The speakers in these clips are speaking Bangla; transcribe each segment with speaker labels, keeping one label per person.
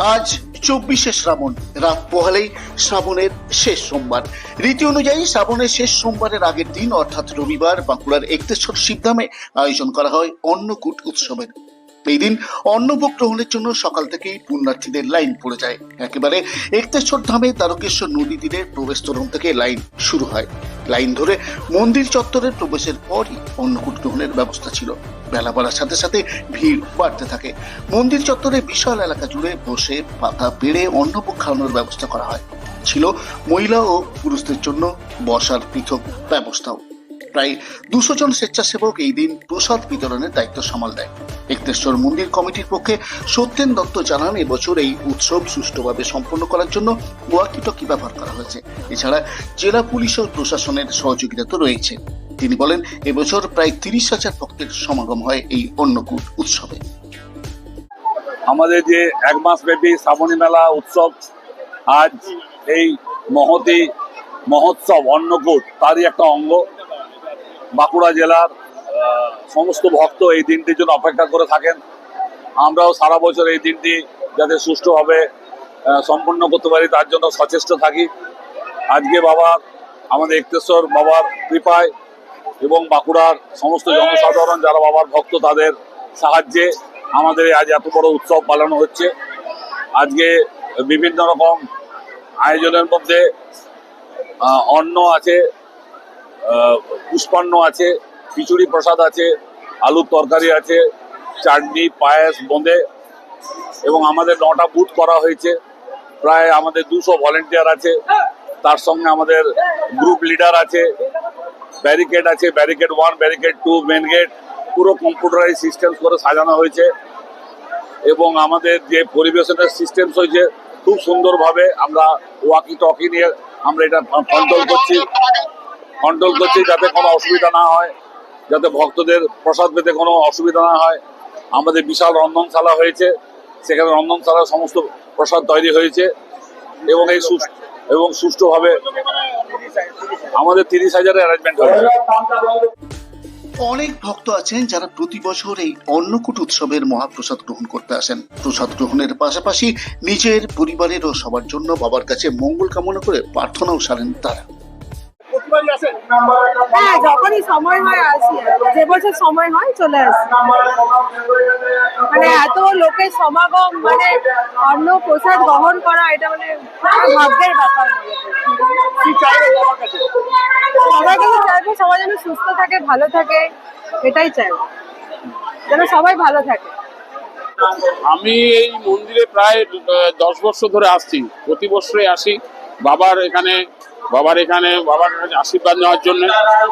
Speaker 1: আজ চব্বিশে শ্রাবণ, রাত পোহালেই শ্রাবণের শেষ সোমবার। রীতি অনুযায়ী শ্রাবণের শেষ সোমবারের আগের দিন, অর্থাৎ রবিবার, বাঁকুড়ার একতেশ্বর শিবধামে আয়োজন করা হয় অন্নকূট উৎসবের। এই দিন অন্নভোগ গ্রহণের জন্য সকাল থেকেই পুণ্যার্থীদের লাইন পড়ে যায়। একেবারে একতেশ্বর ধামে তারকেশ্বর নদী তীরে প্রবেশ তোরণ থেকে লাইন শুরু হয়। লাইন ধরে মন্দির চত্বরের প্রবেশের পরই অন্নকূট গ্রহণের ব্যবস্থা ছিল। বেলা বাড়ার সাথে সাথে ভিড় বাড়তে থাকে। মন্দির চত্বরে বিশাল এলাকা জুড়ে বসে পাতা পেড়ে অন্নভোগ খাওয়ানোর ব্যবস্থা করা হয়। ছিল মহিলা ও পুরুষদের জন্য বসার পৃথক ব্যবস্থাও। প্রায় দুশো জন স্বেচ্ছাসেবক এই দিন প্রসাদ বিতরণের দায়িত্ব সামাল দেয়। একতেশ্বর মন্দির কমিটির পক্ষে সত্যেন দত্ত জানান, এবছর এই উৎসব সুষ্ঠুভাবে সম্পন্ন করার জন্য ওয়াকিটকি ব্যবহার করা হয়েছে। এছাড়া জেলা পুলিশ ও প্রশাসনের সহযোগিতা তো রয়েছে। তিনি বলেন, এবছর প্রায় তিরিশ হাজার ভক্তের সমাগম হয় এই অন্নকূট উৎসবে।
Speaker 2: আমাদের যে এক মাস ব্যাপী শ্রাবণী মেলা উৎসব, আজ এই মহতি মহোৎসব অন্নকূট, তারই একটা অঙ্গ। বাঁকুড়া জেলার সমস্ত ভক্ত এই দিনটির জন্য অপেক্ষা করে থাকেন। আমরাও সারা বছর এই দিনটি যাতে সুষ্ঠুভাবে সম্পন্ন করতে পারি, তার জন্য সচেষ্ট থাকি। আজকে বাবার, আমাদের একতেশ্বর বাবার কৃপায় এবং বাঁকুড়ার সমস্ত জনসাধারণ, যারা বাবার ভক্ত, তাদের সাহায্যে আমাদের আজ এত বড় উৎসব পালন হচ্ছে। আজকে বিভিন্ন রকম আয়োজনের মধ্যে অন্ন আছে পুষ্পান্ন আছে, খিচুড়ি প্রসাদ আছে, আলুর তরকারি আছে, চাটনি, পায়েস, বোঁদে, এবং আমাদের নটা বুথ করা হয়েছে। প্রায় আমাদের দুশো ভলেন্টিয়ার আছে, তার সঙ্গে আমাদের গ্রুপ লিডার আছে ব্যারিকেড আছে barricade one barricade two main gate পুরো কম্পিউটারাইজ সিস্টেম করে সাজানো হয়েছে। এবং আমাদের যে পরিবেশনের সিস্টেম হয়েছে, খুব সুন্দরভাবে আমরা ওয়াকি টকি নিয়ে আমরা এটা কন্ট্রোল করছি। কন্ট্রোল করছি যাতে কোনো অসুবিধা না হয়, যাতে ভক্তদের প্রসাদ পেতে কোনো অসুবিধা না হয়। আমাদের বিশাল রন্ধনশালা হয়েছে, সেখানে রন্ধনশালার সমস্ত প্রসাদ তৈরি হয়েছে এবং এই এবং সুষ্ঠুভাবে আমাদের তিরিশ হাজারের অ্যারেঞ্জমেন্ট হয়েছে।
Speaker 1: অনেক ভক্ত আছেন যারা প্রতি বছর এই অন্নকূট উৎসবের মহাপ্রসাদ গ্রহণ করতে আসেন। প্রসাদ গ্রহণের পাশাপাশি নিজের পরিবারের ও সবার জন্য বাবার কাছে মঙ্গল কামনা করে প্রার্থনাও সারেন তারা।
Speaker 3: হ্যাঁ যখনই সময় হয় আসি। যে বছর সময় হয় চলে আসি। মানে এত লোকের সমাগম মানে অন্ন প্রসাদ গ্রহণ করা এটা মানে ভাগ্যের ব্যাপার। সবাই কিন্তু চাইব সবাই যেন সুস্থ থাকে ভালো থাকে এটাই চাইব। যেন সবাই ভালো থাকে।
Speaker 4: আমি এই মন্দিরে প্রায় দশ বছর ধরে আসছি। প্রতি বছরে আসি। বাবার এখানে বাবার এখানে বাবার কাছে আশীর্বাদ নেওয়ার জন্য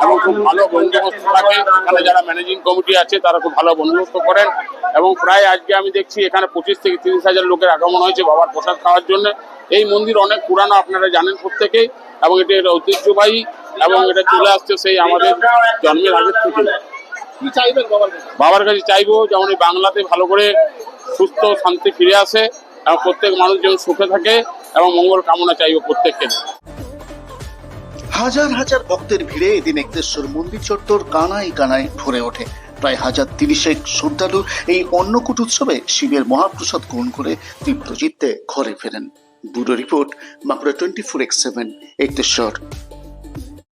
Speaker 4: এবং খুব ভালো বন্দোবস্ত থাকে। এখানে যারা ম্যানেজিং কমিটি আছে তারা খুব ভালো বন্দোবস্ত করেন। এবং প্রায় আজকে আমি দেখছি এখানে পঁচিশ থেকে তিরিশ হাজার লোকের আগমন হয়েছে বাবার প্রসাদ খাওয়ার জন্য। এই মন্দির অনেক পুরানো আপনারা জানেন প্রত্যেকেই। এবং এটি একটা ঐতিহ্যবাহী এবং এটা চলে আসছে সেই আমাদের জন্মের আগের থেকে। বাবার কাছে? চাইব যেমন এই বাংলাতে ভালো করে সুস্থ শান্তি ফিরে আসে এবং প্রত্যেক মানুষ যেন সুখে থাকে এবং মঙ্গল কামনা চাইব প্রত্যেককে।
Speaker 1: হাজার হাজার ভক্তের ভিড়ে এদিন একতেশ্বর মন্দির চত্বর কানায় কানায় ভরে ওঠে। প্রায় হাজার তিরিশেক শ্রদ্ধালু এই অন্নকূট উৎসবে শিবের মহাপ্রসাদ গ্রহণ করে তীব্র জিততে ঘরে ফেরেন। ব্যুরো রিপোর্ট মাপুরা twenty four X seven, Ekteshwar.